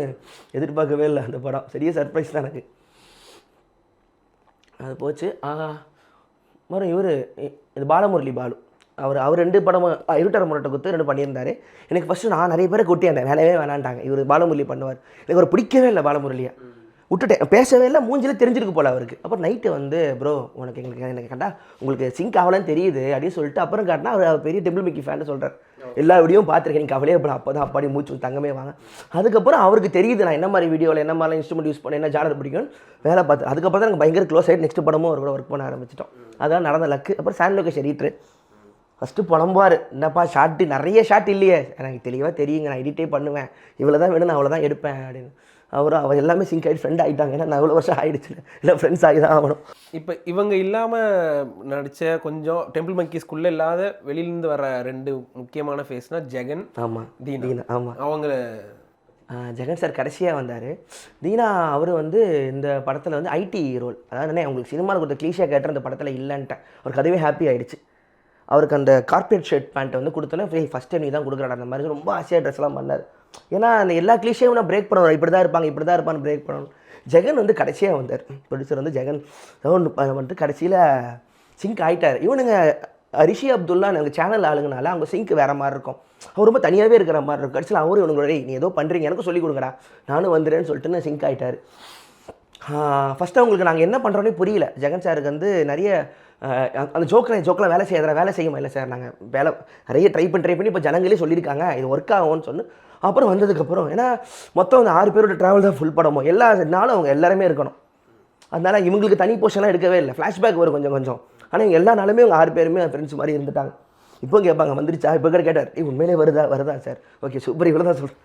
எதிர்பார்க்கவே இல்லை அந்த படம். சரியா சர்ப்ரைஸ் தான் எனக்கு. அது போச்சு. ஆஹா. மறும் இவர் இது பாலமுரளி பாலு. அவர் அவர் ரெண்டு படமும் இருட்டர முரட்டை குத்து ரெண்டு பண்ணியிருந்தாரு. எனக்கு ஃபஸ்ட்டு நான் நிறைய பேரை கூட்டியாந்தேன். வேலையே வேணான்ட்டாங்க. இவர் பாலமுரளி பண்ணுவார். எனக்கு அவர் பிடிக்கவே இல்லை பாலமுரளியை. விட்டுட்டேன். பேசவே இல்லை. மூஞ்சில தெரிஞ்சிருக்கு போல அவருக்கு. அப்புறம் நைட்டு வந்து ப்ரோ உனக்கு எங்களுக்கு எனக்கு கண்டா உங்களுக்கு சிங்க் ஆகலன்னு தெரியுது அப்படின்னு சொல்லிட்டு அப்புறம் காட்டினா அவர் பெரிய டெம்பிள் மிக்கி ஃபேன் சொல்கிறார் எல்லா வீடியோவும் பார்த்துருக்கேன். நீங்கள் கவலையே படம் அப்போ தான் அப்பாடி மூச்சு தங்கமே வாங்க. அதுக்கப்புறம் அவருக்கு தெரியுது நான் என்ன மாதிரி வீடியோவில் என்ன மாதிரிலாம் இன்ஸ்ட்ருமெண்ட் யூஸ் பண்ணேன் என்ன ஜானர் பிடிக்கும் வேலை பார்த்து அதுக்கப்புறம் தான் எனக்கு பயங்கர க்ளோஸ் ஆகிட்டு நெக்ஸ்ட் படமும் அவர் கூட ஒர்க் பண்ண ஆரம்பிச்சிட்டோம். அதான் நடந்த லக்கு அப்புறம் சாண்ட் லொகேஷன் எடிட்ரு ஃபஸ்ட்டு புலம்புவார். என்னப்பா ஷார்ட்டு நிறைய ஷாட் இல்லையே. எனக்கு தெளிவாக தெரியுங்க நான் எடிட்டே பண்ணுவேன். இவ்வளோ தான் வேணும் நான் அவ்வளோ தான் எடுப்பேன் அப்படின்னு. அவரும் அவர் எல்லாமே சிங்க் ஆகிட்டு ஃப்ரெண்ட் ஆகிட்டாங்க ஏன்னா நான் இவ்வளோ வருஷம் ஆகிடுச்சு இல்லை ஃப்ரெண்ட்ஸ் ஆகி தான் ஆகணும். இப்போ இவங்க இல்லாமல் நடித்த கொஞ்சம் டெம்பிள் மங்கிஸ்குள்ளே இல்லாத வெளியிலேருந்து வர ரெண்டு முக்கியமான ஃபேஸ்னா ஜெகன் ஆமாம் தீனா. தீனா ஆமாம் அவங்கள ஜெகன் சார் கடைசியாக வந்தார். தீனா அவர் வந்து இந்த படத்தில் வந்து ஐடி ரோல் அதாவது என்ன உங்களுக்கு சினிமாவில் கொடுத்த க்ளீஷியாக கேட்ட அந்த படத்தில் இல்லைன்ட்டேன். அவருக்கு அதுவே ஹாப்பி ஆயிடுச்சு. அவருக்கு அந்த கார்பரேட் ஷர்ட் பேண்ட் வந்து கொடுத்தோன்னே ஃப்ரீ ஃபஸ்ட் டைம் நீ தான் கொடுக்குறாடா அந்த மாதிரி ரொம்ப ஆசையாக ட்ரெஸ்லாம் பண்ணார். ஏன்னா அந்த எல்லா கிளிஷையும் நான் பிரேக் பண்ணணும். இப்படி தான் இருப்பாங்க இப்படி தான் இருப்பான்னு பிரேக் பண்ணணும். ஜெகன் வந்து கடைசியாக வந்தார். ப்ரொடியூசர் வந்து ஜெகன் ஒன்று வந்துட்டு கடைசியில் சிங்க் ஆகிட்டார் இவனுங்க ரிஷி அப்துல்லா நாங்கள் சேனல் ஆளுங்கனால அவங்க சிங்க் வேறு மாதிரி இருக்கும். அவர் ரொம்ப தனியாகவே இருக்கிற மாதிரி இருக்கும். கடைசியில் அவரும் இவனுங்களோட நீ ஏதோ பண்ணுறீங்க எனக்கும் சொல்லிக் கொடுங்கடா நானும் வந்துடுறேன்னு சொல்லிட்டு நான் சிங்க் ஆகிட்டார் ஃபஸ்ட்டு அவங்களுக்கு நாங்கள் என்ன பண்ணுறோன்னே புரியல. ஜெகன் சாருக்கு வந்து நிறைய அந்த- ஜோக்கில் ஜோக்கில் வேலை செய்யாத வேலை செய்யுமா? இல்லை சார் நாங்கள் வேலை நிறைய ட்ரை பண்ணி ட்ரை பண்ணி இப்போ ஜனங்களே சொல்லியிருக்காங்க இது ஒர்க் ஆகும்னு சொன்னு அப்புறம் வந்ததுக்கப்புறம் ஏன்னா மொத்தம் அந்த ஆறு பேரோட ட்ராவல் தான் ஃபுல் படமோ எல்லா நாளும் அவங்க எல்லாருமே இருக்கணும். அதனால் இவங்களுக்கு தனி போர்ஷன்லாம் எடுக்கவே இல்லை. ஃப்ளாஷ்பேக் வரும் கொஞ்சம் கொஞ்சம். ஆனால் இவங்க எல்லா நாளுமே அவங்க ஆறு பேருமே ஃப்ரெண்ட்ஸ் மாதிரி இருந்துட்டாங்க. இப்போ கேட்பாங்க வந்துருச்சா? இப்போ கூட கேட்டார் ஏய் உண்மையிலே வருதா? வருதா சார்? ஓகே சூப்பர் இவ்வளோ தான் சொல்கிறேன்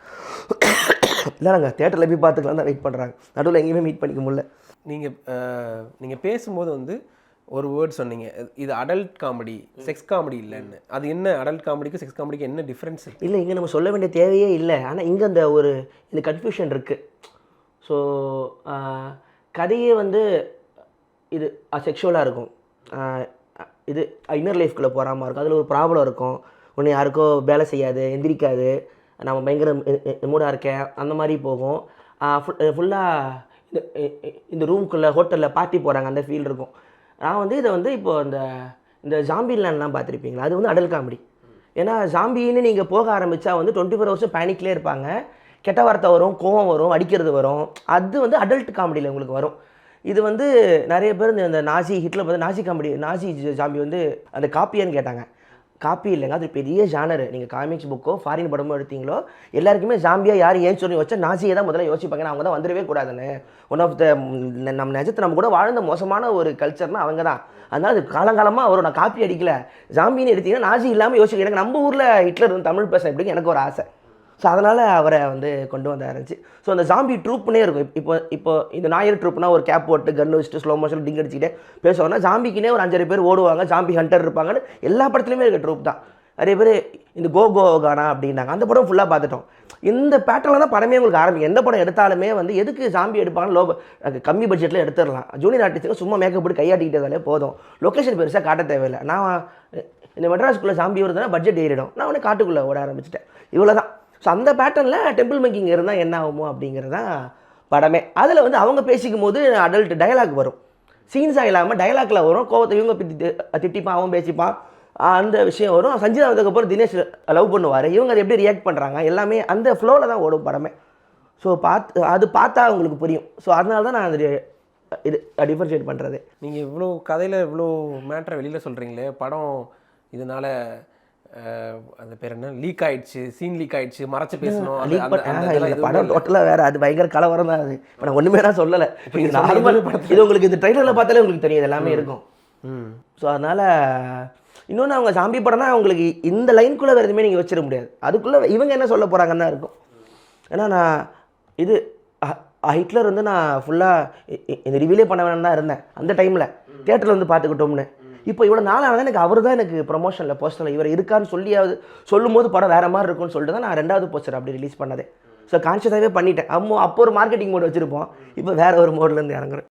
இல்லை நாங்கள் தேட்டரில் போய் பார்த்துக்கலாம் தான் வெயிட் பண்ணுறாங்க நடுவில் எங்கேயுமே மீட் பண்ணிக்க முடியல. நீங்கள் நீங்கள் பேசும்போது வந்து ஒரு வேர்ட் சொன்னீங்க. இது அடல்ட் காமெடி செக்ஸ் காமெடி இல்லைன்னு. அது என்ன அடல்ட் காமெடிக்கு செக்ஸ் காமெடிக்கு என்ன டிஃப்ரென்ஸ் இல்லை இங்கே நம்ம சொல்ல வேண்டிய தேவையே இல்லை. ஆனால் இங்கே அந்த ஒரு இந்த கன்ஃபியூஷன் இருக்குது ஸோ கதையே வந்து இது செக்ஷுவலாக இருக்கும். இது இன்னர் லைஃப்குள்ளே போகாமல் இருக்கும். அதில் ஒரு ப்ராப்ளம் இருக்கும். ஒன்று யாருக்கோ வேலை செய்யாது எந்திரிக்காது. நம்ம பயங்கர மூடாக இருக்கேன் அந்த மாதிரி போகும். ஃபுல்லாக இந்த ரூம்குள்ளே ஹோட்டலில் பார்ட்டி போகிறாங்க அந்த ஃபீல் இருக்கும். நான் வந்து இதை வந்து இப்போ இந்த இந்த ஜாம்பின்லான்லாம் பார்த்துருப்பீங்களா? அது வந்து அடல் காமெடி ஏன்னா ஜாம்பின்னு நீங்கள் போக ஆரம்பித்தா வந்து டுவெண்ட்டி ஃபோர் ஹவர்ஸும் பேனிக்லேயே இருப்பாங்க. கெட்ட வார்த்தை வரும் கோவம் வரும் அடிக்கிறது வரும். அது வந்து அடல்ட் காமெடியில் உங்களுக்கு வரும். இது வந்து நிறைய பேர் இந்த- இந்த நாசி ஹிட்லர் பார்த்து நாசி காமெடி நாசி ஜாம்பி வந்து அந்த காப்பியான்னு கேட்டாங்க. காப்பி இல்லைங்க. அது பெரிய ஜானர் நீங்கள் காமிக்ஸ் புக்கோ ஃபாரின் படமோ எடுத்தீங்களோ எல்லாருக்குமே ஜாம்பியா யார் ஏன் சொல்லி வச்சா நாசியை தான் முதல்ல யோசிப்பாங்க. அவங்க தான் வந்துடவே கூடாதுன்னு. ஒன் ஆஃப் த நம்ம நிஜத்தை நம்ம கூட வாழ்ந்த மோசமான ஒரு கல்ச்சர்னா அவங்க தான். அதனால் அது காலங்காலமாக வரும் நான் காப்பி அடிக்கல. ஜாம்பின்னு எடுத்தீங்கன்னா நாசி இல்லாமல் யோசிக்க. எனக்கு நம்ம ஊரில் ஹிட்லர் தமிழ் பேச எப்படின்னு எனக்கு ஒரு ஆசை. ஸோ அதனால் அவரை வந்து கொண்டு வந்த ஸோ அந்த ஜாம்பி ட்ரூப்னே இருக்கும். இப்போ இப்போ இந்த ஞாயிறு ட்ரூப்னா ஒரு கேப் போட்டு கன் வச்சுட்டு ஸ்லோ மோஷன் டிங் அடிச்சுக்கிட்டே பேசுவாங்கன்னா ஜாம்பிக்குனே ஒரு அஞ்சாறு பேர் ஓடுவாங்க. ஜாம்பி ஹண்டர் இருப்பாங்கன்னு எல்லா படத்துலையுமே இருக்க ட்ரூப் தான். நிறைய பேர் இந்த கோ கோ கானா அப்படின்னாங்க. அந்த படம் ஃபுல்லாக பார்த்துட்டோம். இந்த பேட்டர்னில் தான் படமே உங்களுக்கு ஆரம்பிக்கும். எந்த படம் எடுத்தாலுமே வந்து எதுக்கு ஜாம்பி எடுப்பாங்கன்னு லோ கம்மி பட்ஜெட்டில் எடுத்துடலாம். ஜூனியர் ஆர்டிஸ்ட்டுக்கு சும்மா மேக்கப் போட்டு கையாட்டிக்கிட்டதாலே போதும். லொக்கேஷன் பெருசாக காட்ட தேவையில்லை. நான் இந்த மெட்ராஸ்குள்ளே ஜாம்பி வருதுன்னா பட்ஜெட் ஏறிடும். நான் உடனே காட்டுக்குள்ளே ஓட ஆரம்பிச்சிட்டேன். இவ்வளோ தான் ஸோ அந்த பேட்டர்னில் டெம்பிள் மேக்கிங் இருந்தால் என்ன ஆகுமோ அப்படிங்கிறது தான் படமே. அதில் வந்து அவங்க பேசிக்கும் போது அடல்ட் டயலாக் வரும் சீன்ஸாக இல்லாமல் டயலாக்ல வரும். கோவத்தை இவங்க திட்டிப்பான் அவன் பேசிப்பான். அந்த விஷயம் வரும். சஞ்சிதா வந்ததுக்கப்புறம் தினேஷ் லவ் பண்ணுவார். இவங்க அதை எப்படி ரியாக்ட் பண்ணுறாங்க எல்லாமே அந்த ஃப்ளோவில் தான் ஓடும் படமே. ஸோ பார்த்து அது பார்த்தா உங்களுக்கு புரியும். ஸோ அதனால தான் நான் அது இது டிஃபரன்ஷியேட் பண்ணுறது நீங்கள் இவ்வளோ கதையில் இவ்வளோ மேட்ரை வெளியில் சொல்கிறீங்களே படம் இதனால் அந்த பேர் என்ன? லீக் ஆயிடுச்சு சீன் லீக் ஆயிடுச்சு மறைச்சு பேசணும். படம். டோட்டலாக வேறு அது பயங்கர கலவரம் தான் அது. இப்போ நான் ஒன்றுமே நான் சொல்லலை. நார்மல் படத்துல. இது உங்களுக்கு இந்த ட்ரைலரில் பார்த்தாலே உங்களுக்கு தெரியும் எல்லாமே இருக்கும். ம். ஸோ அதனால் இன்னொன்று அவங்க சாம்பி படம்னா அவங்களுக்கு இந்த லைனுக்குள்ளே வேறு எதுவுமே நீங்கள் வச்சிட முடியாது. அதுக்குள்ளே இவங்க என்ன சொல்ல போகிறாங்கன்னு தான் இருக்கும். ஏன்னா நான் இது ஹிட்லர் வந்து நான் ஃபுல்லாக இந்த ரிவீலே பண்ண வேணாம் தான் இருந்தேன். அந்த டைமில் தேட்டரில் வந்து பார்த்துக்கிட்டோம்னு. இப்போ இவ்வளோ நாளானதான் எனக்கு அவர் தான் எனக்கு ப்ரொமோஷனில் போஸ்டரில் இவர் இருக்கான்னு சொல்லியாவது சொல்லும் போது படம் வேறு மாதிரி இருக்கும்னு சொல்லிட்டு தான் நான் ரெண்டாவது போஸ்டர் அப்படி ரிலீஸ் பண்ணதே. ஸோ கான்ஷியஸாகவே பண்ணிட்டேன். அம்மோ அப்போ ஒரு மார்க்கெட்டிங் மோட் வச்சுருப்போம். இப்போ வேறு ஒரு மோட்லேருந்து இறங்குறேன்.